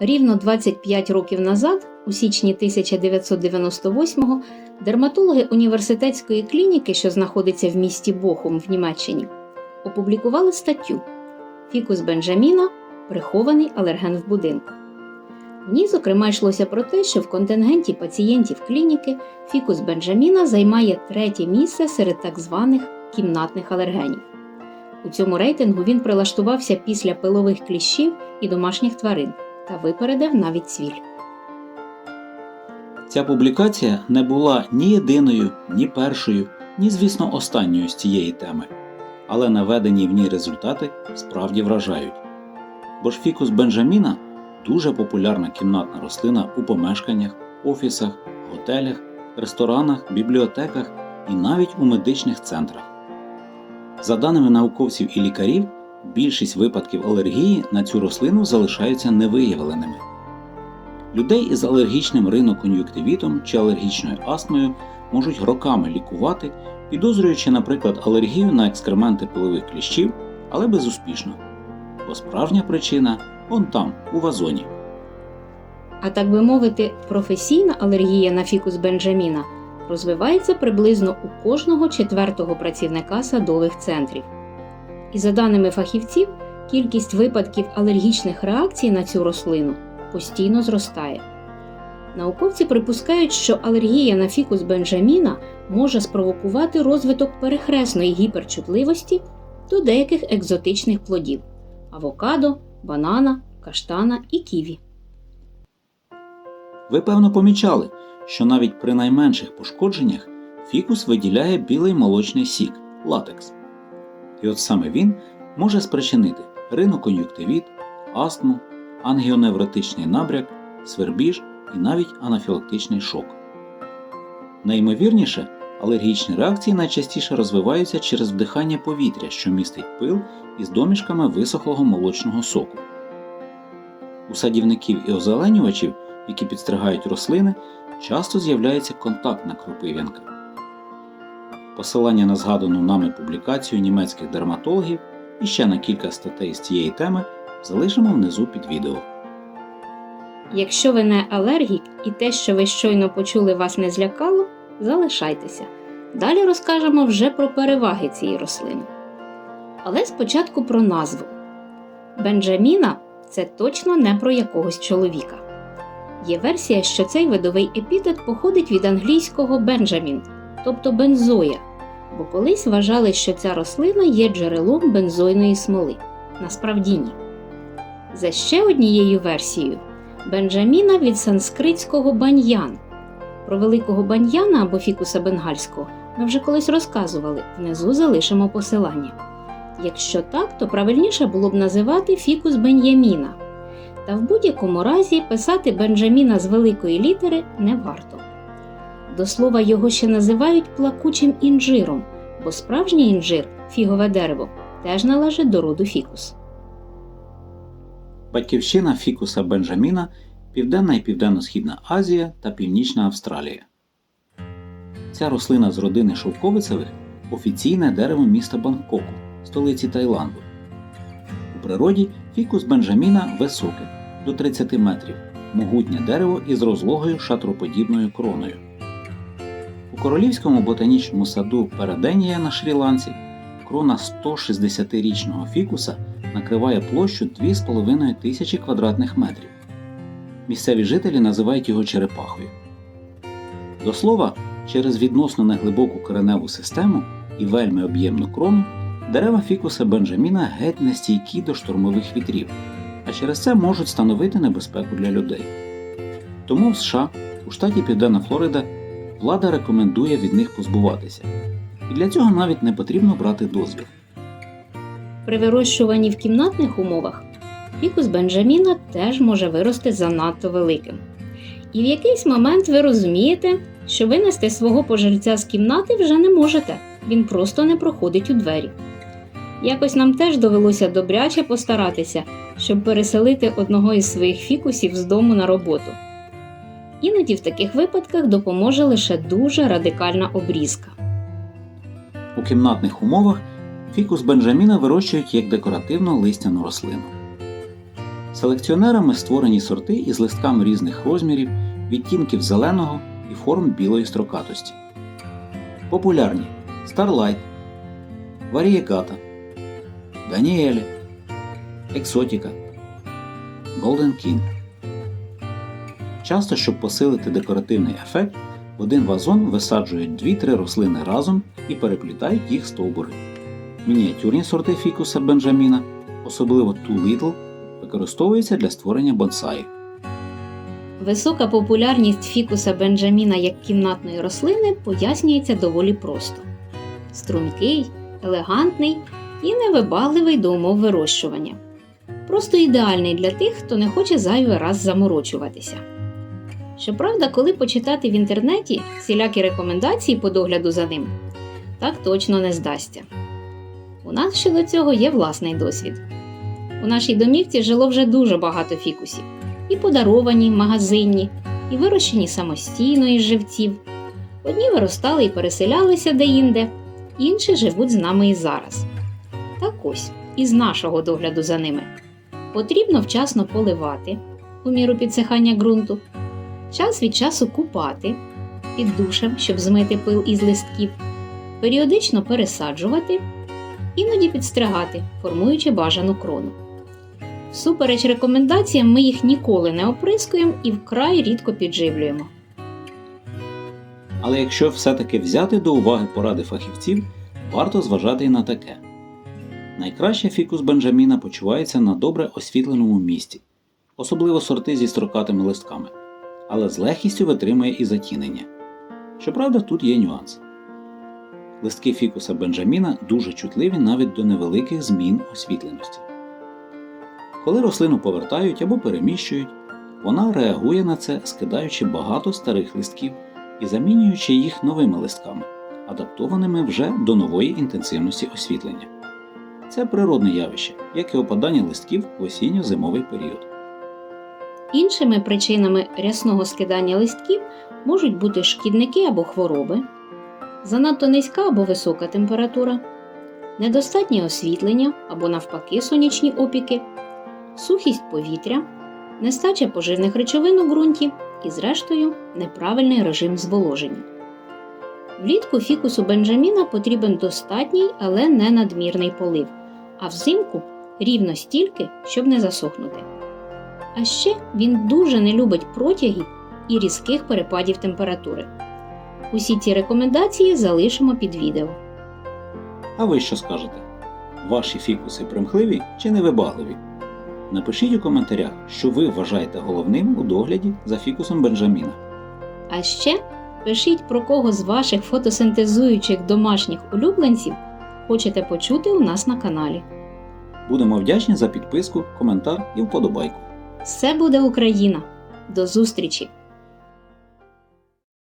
Рівно 25 років назад, у січні 1998-го, дерматологи університетської клініки, що знаходиться в місті Бохум в Німеччині, опублікували статтю Фікус Бенджаміна прихований алерген в будинку. В ній, зокрема, йшлося про те, що в контингенті пацієнтів клініки фікус Бенджаміна займає третє місце серед так званих кімнатних алергенів. У цьому рейтингу він прилаштувався після пилових кліщів і домашніх тварин та випередив навіть цвіль. Ця публікація не була ні єдиною, ні першою, ні, звісно, останньою з цієї теми, але наведені в ній результати справді вражають. Бо ж фікус Бенджаміна дуже популярна кімнатна рослина у помешканнях, офісах, готелях, ресторанах, бібліотеках і навіть у медичних центрах. За даними науковців і лікарів, більшість випадків алергії на цю рослину залишаються невиявленими. Людей із алергічним ринокон'юктивітом чи алергічною астмою можуть роками лікувати, підозрюючи, наприклад, алергію на екскременти пилових кліщів, але безуспішно. Бо справжня причина он там, у вазоні. А так би мовити, професійна алергія на фікус Бенджаміна розвивається приблизно у кожного четвертого працівника садових центрів. І за даними фахівців, кількість випадків алергічних реакцій на цю рослину постійно зростає. Науковці припускають, що алергія на фікус Бенджаміна може спровокувати розвиток перехресної гіперчутливості до деяких екзотичних плодів авокадо, банана, каштана і ківі. Ви певно помічали, що навіть при найменших пошкодженнях фікус виділяє білий молочний сік латекс. І от саме він може спричинити ринокон'юктивіт, астму, ангіоневротичний набряк, свербіж і навіть анафілактичний шок. Найімовірніше, алергічні реакції найчастіше розвиваються через вдихання повітря, що містить пил із домішками висохлого молочного соку. У садівників і озеленювачів, які підстригають рослини, часто з'являється контактна кропив'янка. Посилання на згадану нами публікацію німецьких дерматологів і ще на кілька статей з цієї теми залишимо внизу під відео. Якщо ви не алергік і те, що ви щойно почули, вас не злякало, залишайтеся. Далі розкажемо вже про переваги цієї рослини. Але спочатку про назву. Бенджаміна це точно не про якогось чоловіка. Є версія, що цей видовий епітет походить від англійського Бенджамін, тобто бензоя, бо колись вважали, що ця рослина є джерелом бензойної смоли. Насправді ні. За ще однією версією, Бенджаміна від санскритського баньян. Про великого баньяна або фікуса бенгальського ми вже колись розказували, внизу залишимо посилання. Якщо так, то правильніше було б називати фікус Бен'яміна. Та в будь-якому разі писати Бенджаміна з великої літери не варто. До слова, його ще називають плакучим інжиром, бо справжній інжир фігове дерево теж належить до роду фікус. Батьківщина фікуса Бенджаміна Південна і Південно-Східна Азія та Північна Австралія. Ця рослина з родини шовковицевих офіційне дерево міста Бангкоку, столиці Таїланду. У природі фікус Бенджаміна високе до 30 метрів, могутнє дерево із розлогою шатроподібною кроною. Королівському ботанічному саду Переденія на Шрі-Ланці крона 160-річного фікуса накриває площу 2,5 тисячі квадратних метрів. Місцеві жителі називають його черепахою. До слова, через відносно неглибоку кореневу систему і вельми об'ємну крону, дерева фікуса Бенджаміна геть не стійкі до штурмових вітрів, а через це можуть становити небезпеку для людей. Тому в США, у штаті Південна Флорида, влада рекомендує від них позбуватися. І для цього навіть не потрібно брати дозвіл. При вирощуванні в кімнатних умовах фікус Бенджаміна теж може вирости занадто великим. І в якийсь момент ви розумієте, що винести свого пожильця з кімнати вже не можете, він просто не проходить у двері. Якось нам теж довелося добряче постаратися, щоб переселити одного із своїх фікусів з дому на роботу. Іноді в таких випадках допоможе лише дуже радикальна обрізка. У кімнатних умовах фікус Бенджаміна вирощують як декоративну листяну рослину. Селекціонерами створені сорти із листками різних розмірів, відтінків зеленого і форм білої строкатості. Популярні Starlight, Variegata, Даніелі, Екзотіка, Golden King. Часто, щоб посилити декоративний ефект, в один вазон висаджують 2-3 рослини разом і переплітають їх стовбури. Мініатюрні сорти фікуса Бенджаміна, особливо Too Little, використовуються для створення бонсаї. Висока популярність фікуса Бенджаміна як кімнатної рослини пояснюється доволі просто: стрункий, елегантний і невибагливий до умов вирощування. Просто ідеальний для тих, хто не хоче зайвий раз заморочуватися. Щоправда, коли почитати в інтернеті всілякі рекомендації по догляду за ним, так точно не здасться. У нас щодо цього є власний досвід. У нашій домівці жило вже дуже багато фікусів і подаровані, магазинні, і вирощені самостійно із живців. Одні виростали і переселялися деінде, інші живуть з нами і зараз. Так ось, із нашого догляду за ними. Потрібно вчасно поливати у міру підсихання ґрунту, час від часу купати під душем, щоб змити пил із листків, періодично пересаджувати, іноді підстригати, формуючи бажану крону. Всупереч рекомендаціям, ми їх ніколи не оприскуємо і вкрай рідко підживлюємо. Але якщо все-таки взяти до уваги поради фахівців, варто зважати і на таке. Найкраще фікус Бенджаміна почувається на добре освітленому місці, особливо сорти зі строкатими листками, але з легкістю витримує і затінення. Щоправда, тут є нюанс. Листки фікуса Бенджаміна дуже чутливі навіть до невеликих змін освітленості. Коли рослину повертають або переміщують, вона реагує на це, скидаючи багато старих листків і замінюючи їх новими листками, адаптованими вже до нової інтенсивності освітлення. Це природне явище, як і опадання листків в осінньо-зимовий період. Іншими причинами рясного скидання листків можуть бути шкідники або хвороби, занадто низька або висока температура, недостатнє освітлення або навпаки сонячні опіки, сухість повітря, нестача поживних речовин у ґрунті і, зрештою, неправильний режим зволоження. Влітку фікусу Бенджаміна потрібен достатній, але не надмірний полив, а взимку рівно стільки, щоб не засохнути. А ще він дуже не любить протягів і різких перепадів температури. Усі ці рекомендації залишимо під відео. А ви що скажете? Ваші фікуси примхливі чи невибагливі? Напишіть у коментарях, що ви вважаєте головним у догляді за фікусом Бенджаміна. А ще пишіть про кого з ваших фотосинтезуючих домашніх улюбленців хочете почути у нас на каналі. Будемо вдячні за підписку, коментар і вподобайку. Все буде Україна! До зустрічі!